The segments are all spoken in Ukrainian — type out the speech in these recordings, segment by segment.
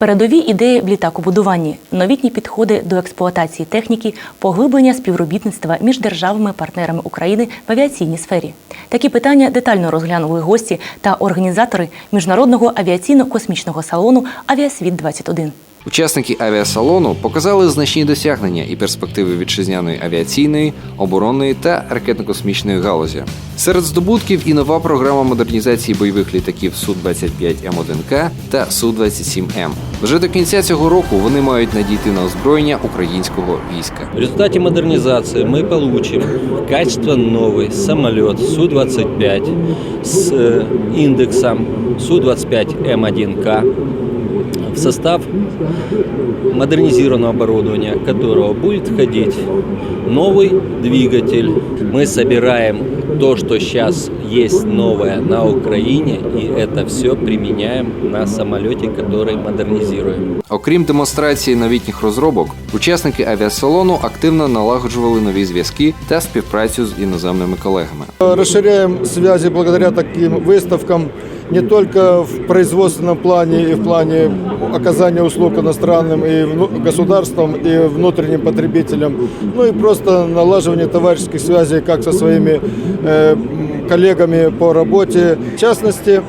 Передові ідеї в літакобудуванні, новітні підходи до експлуатації техніки, поглиблення співробітництва між державами-партнерами України в авіаційній сфері. Такі питання детально розглянули гості та організатори міжнародного авіаційно-космічного салону Авіасвіт 21 Учасники авіасалону показали значні досягнення і перспективи вітчизняної авіаційної, оборонної та ракетно-космічної галузі. Серед здобутків і нова програма модернізації бойових літаків Су-25М1К та Су-27М. Вже до кінця цього року вони мають надійти на озброєння українського війська. В результате модернизации мы получим качественно новый самолет Су-25 с э, индексом Су-25М1К в состав модернизированного оборудования, которого будет входить новый двигатель. Мы собираем то, что сейчас есть новое на Украине, и это все применяем на самолете, который модернизируем. Окрім демонстрації новітніх розробок, учасники авіасалону активно налагоджували нові зв'язки та співпрацю з іноземними колегами. Расширяем связи благодаря таким выставкам не только в производственном плане и в плане оказания услуг иностранным и вну- государствам и внутренним потребителям, ну и просто налаживание товарищеских связей как со своими э, м, коллегами по работе. В частности,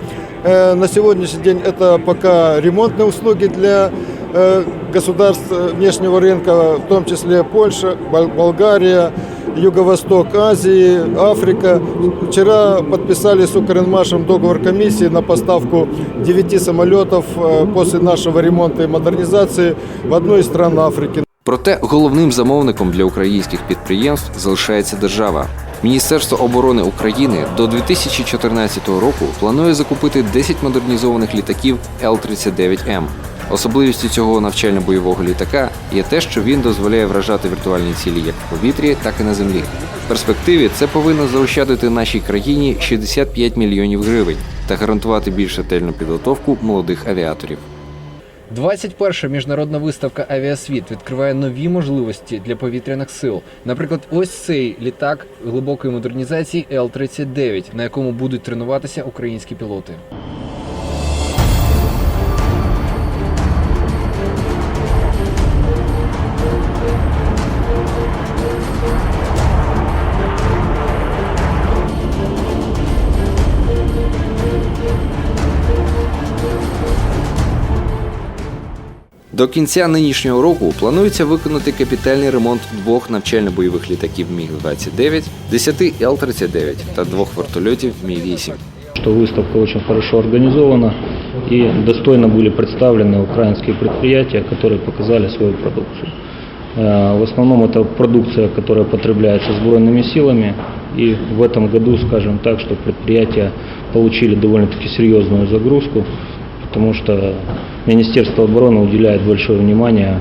э, на сегодняшний день это пока ремонтные услуги для э, государств э, внешнего рынка, в том числе Польша, Бол- Болгария, Юго-Восток Азии, Африка. Вчера подписали с Укринмашем договор комиссии на поставку 9 самолетов э, после нашего ремонта и модернизации в одну из стран Африки. Проте головним замовником для українських підприємств залишається держава. Міністерство оборони України до 2014 року планує закупити 10 модернізованих літаків Л-39М. Особливістю цього навчально-бойового літака є те, що він дозволяє вражати віртуальні цілі як в повітрі, так і на землі. В перспективі це повинно заощадити нашій країні 65 мільйонів гривень та гарантувати більш ретельну підготовку молодих авіаторів. 21-ша міжнародна виставка Авіасвіт відкриває нові можливості для повітряних сил. Наприклад, ось цей літак глибокої модернізації Л-39, на якому будуть тренуватися українські пілоти. До кінця нинішнього року планується виконати капітальний ремонт двох навчально-бойових літаків Міг-29, 10 Л-39 та двох вертольотів Мі-8. что выставка очень хорошо организована и достойно были представлены украинские предприятия, которые показали свою продукцию. Э, В основном это продукция, которая потребляется сбройными силами, и в этом году, скажем так, что предприятия получили довольно-таки серьезную загрузку, потому что Министерство обороны уделяет большое внимание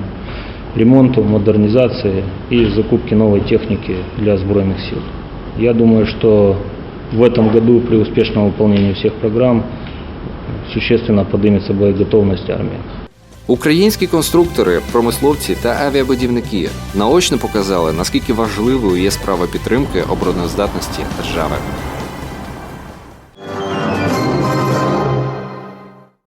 ремонту, модернизации и закупке новой техники для сбройных сил. Я думаю, что в этом году при успешном выполнении всех программ существенно поднимется боеготовность армии. Українські конструктори, промисловці та авіабудівники наочно показали, наскільки важливою є справа підтримки обороноздатності держави.